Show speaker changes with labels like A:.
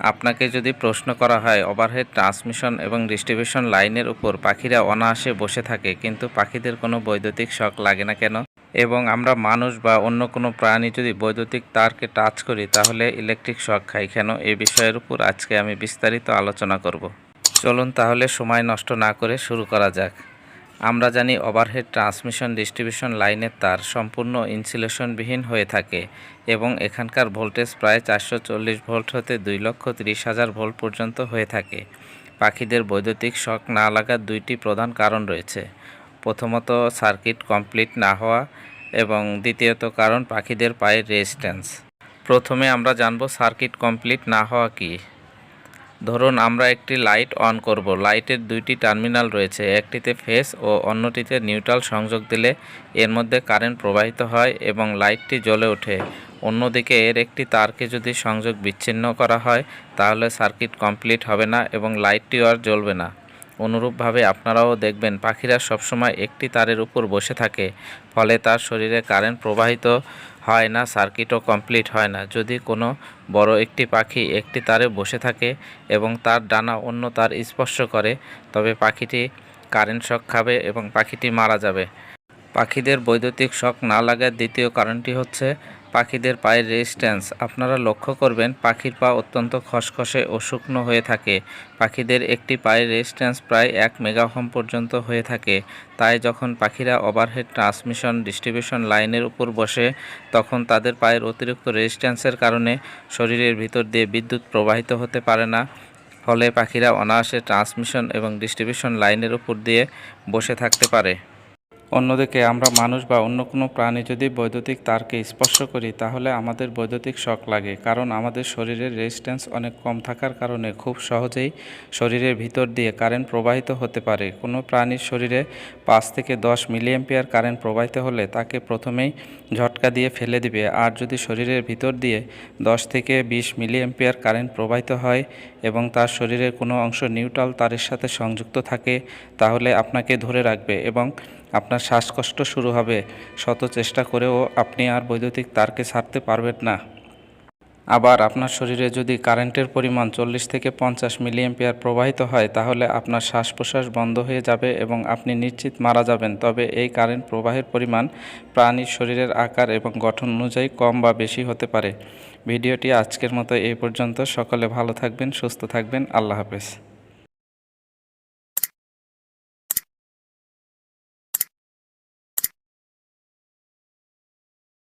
A: আপনাকে যদি প্রশ্ন করা হয়, ওভারহেড ট্রান্সমিশন এবং ডিস্ট্রিবিউশন লাইনের উপর পাখিরা অনায়াসে বসে থাকে, কিন্তু পাখিদের কোনো বৈদ্যুতিক শক লাগে না কেন? এবং আমরা মানুষ বা অন্য কোনো প্রাণী যদি বৈদ্যুতিক তারকে টাচ করি, তাহলে ইলেকট্রিক শক খাই কেন? এই বিষয়ের উপর আজকে আমি বিস্তারিত আলোচনা করব। চলুন তাহলে সময় নষ্ট না করে শুরু করা যাক। আমরা জানি ওভারহেড ট্রান্সমিশন ডিস্ট্রিবিউশন লাইনের তার সম্পূর্ণ ইনসুলেশনবিহীন হয়ে থাকে এবং এখানকার ভোল্টেজ প্রায় চারশো চল্লিশ ভোল্ট হতে দুই লক্ষ তিরিশ হাজার ভোল্ট পর্যন্ত হয়ে থাকে। পাখিদের বৈদ্যুতিক শক না লাগার দুইটি প্রধান কারণ রয়েছে। প্রথমত, সার্কিট কমপ্লিট না হওয়া এবং দ্বিতীয়ত কারণ পাখিদের পায়ের রেজিস্ট্যান্স। প্রথমে আমরা জানব সার্কিট কমপ্লিট না হওয়া কী। ধরুন আমরা একটি লাইট অন করব। লাইটের দুইটি টার্মিনাল রয়েছে, একটিতে ফেস ও অন্যটিতে নিউট্রাল সংযোগ দিলে এর মধ্যে কারেন্ট প্রবাহিত হয় এবং লাইটটি জ্বলে ওঠে। অন্যদিকে এর একটি তারকে যদি সংযোগ বিচ্ছিন্ন করা হয়, তাহলে সার্কিট কমপ্লিট হবে না এবং লাইটটিও আর জ্বলবে না। অনুরূপভাবে আপনারাও দেখবেন, পাখিরা সবসময় একটি তারের উপর বসে থাকে, ফলে তার শরীরে কারেন্ট প্রবাহিত হয় না, সার্কিটও কমপ্লিট হয় না। যদি কোনো বড় একটি পাখি একটি তারে বসে থাকে এবং তার ডানা অন্য তার স্পর্শ করে, তবে পাখিটি কারেন্ট শক খাবে এবং পাখিটি মারা যাবে। পাখিদের বৈদ্যুতিক শক না লাগার দ্বিতীয় কারণটি হচ্ছে পাখিদের পায়ের রেজিস্ট্যান্স আপনারা লক্ষ্য করবেন, পাখির পা অত্যন্ত খসখসে ও শুকনো হয়ে থাকে। পাখিদের একটি পায়ের রেজিস্ট্যান্স প্রায় এক মেগাহম পর্যন্ত হয়ে থাকে। তাই যখন পাখিরা ওভারহেড ট্রান্সমিশন ডিস্ট্রিবিউশন লাইনের উপর বসে, তখন তাদের পায়ের অতিরিক্ত রেজিস্ট্যান্সের কারণে শরীরের ভিতর দিয়ে বিদ্যুৎ প্রবাহিত হতে পারে না। ফলে পাখিরা অনায়াসে ট্রান্সমিশন এবং ডিস্ট্রিবিউশন লাইনের উপর দিয়ে বসে থাকতে পারে। অন্যদিকে আমরা মানুষ বা অন্য কোনো প্রাণী যদি বৈদ্যুতিক তারকে স্পর্শ করি, তাহলে আমাদের বৈদ্যুতিক শক লাগে, কারণ আমাদের শরীরের রেজিস্ট্যান্স অনেক কম থাকার কারণে খুব সহজেই শরীরের ভিতর দিয়ে কারেন্ট প্রবাহিত হতে পারে। কোনো প্রাণীর শরীরে পাঁচ থেকে দশ মিলিয়াম্পিয়ার কারেন্ট প্রবাহিত হলে তাকে প্রথমেই ঝটকা দিয়ে ফেলে দিবে, আর যদি শরীরের ভিতর দিয়ে দশ থেকে বিশ মিলিয়াম্পিয়ার কারেন্ট প্রবাহিত হয় এবং তার শরীরের কোনো অংশ নিউট্রাল তারের সাথে সংযুক্ত থাকে, তাহলে আপনাকে ধরে রাখবে এবং আপনার শ্বাসকষ্ট শুরু হবে। শত চেষ্টা করেও আপনি আর বৈদ্যুতিক তারকে ছাড়তে পারবেন না। আবার আপনার শরীরে যদি কারেন্টের পরিমাণ চল্লিশ থেকে পঞ্চাশ মিলিয়াম্পিয়ার প্রবাহিত হয়, তাহলে আপনার শ্বাস প্রশ্বাস বন্ধ হয়ে যাবে এবং আপনি নিশ্চিত মারা যাবেন। তবে এই কারেন্ট প্রবাহের পরিমাণ প্রাণীর শরীরের আকার এবং গঠন অনুযায়ী কম বা বেশি হতে পারে। ভিডিওটি আজকের মতো এই পর্যন্ত। সকলে ভালো থাকবেন, সুস্থ থাকবেন। আল্লাহ হাফেজ।